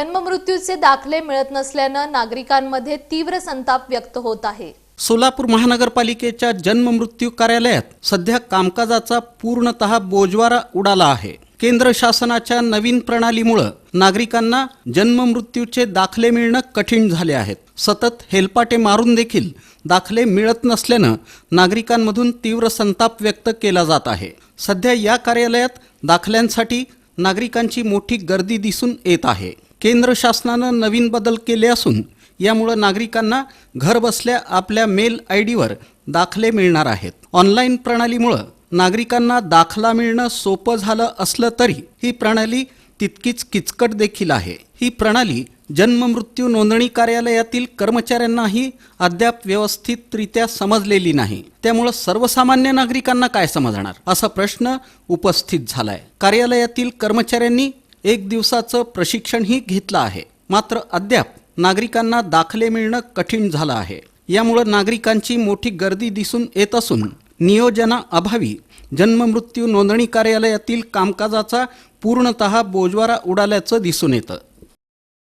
जन्ममृत्यूचे दाखले मिळत नसल्यानं नागरिकांमध्ये तीव्र संताप व्यक्त होत आहे. सोलापूर महानगरपालिकेच्या जन्ममृत्यू कार्यालयात सध्या कामकाजाचा पूर्णतः बोजवारा उडाला आहे. केंद्र शासनाच्या नवीन प्रणालीमुळं नागरिकांना जन्ममृत्यूचे दाखले मिळणं कठीण झाले आहेत. सतत हेलपाटे मारून देखील दाखले मिळत नसल्यानं नागरिकांमधून तीव्र संताप व्यक्त केला जात आहे. सध्या या कार्यालयात दाखल्यांसाठी नागरिकांची मोठी गर्दी दिसून येत आहे. केंद्र शासनानं नवीन बदल केले असून यामुळं नागरिकांना घरबसल्या आपल्या मेल आय डीवर दाखले मिळणार आहेत. ऑनलाईन प्रणालीमुळं नागरिकांना दाखला मिळणं सोपं झालं असलं तरी ही प्रणाली तितकीच किचकट देखील आहे. ही प्रणाली जन्ममृत्यू नोंदणी कार्यालयातील कर्मचाऱ्यांनाही अद्याप व्यवस्थितरित्या समजलेली नाही. त्यामुळं सर्वसामान्य नागरिकांना काय समजणार? असा प्रश्न उपस्थित झालाय. कार्यालयातील कर्मचाऱ्यांनी एक दिवसाचं प्रशिक्षणही घेतलं आहे. मात्र अद्याप नागरिकांना दाखले मिळणं कठीण झालं आहे. यामुळं नागरिकांची मोठी गर्दी दिसून येत असून नियोजनाअभावी जन्ममृत्यू नोंदणी कार्यालयातील कामकाजाचा पूर्णतः बोजवारा उडाल्याचं दिसून येतं.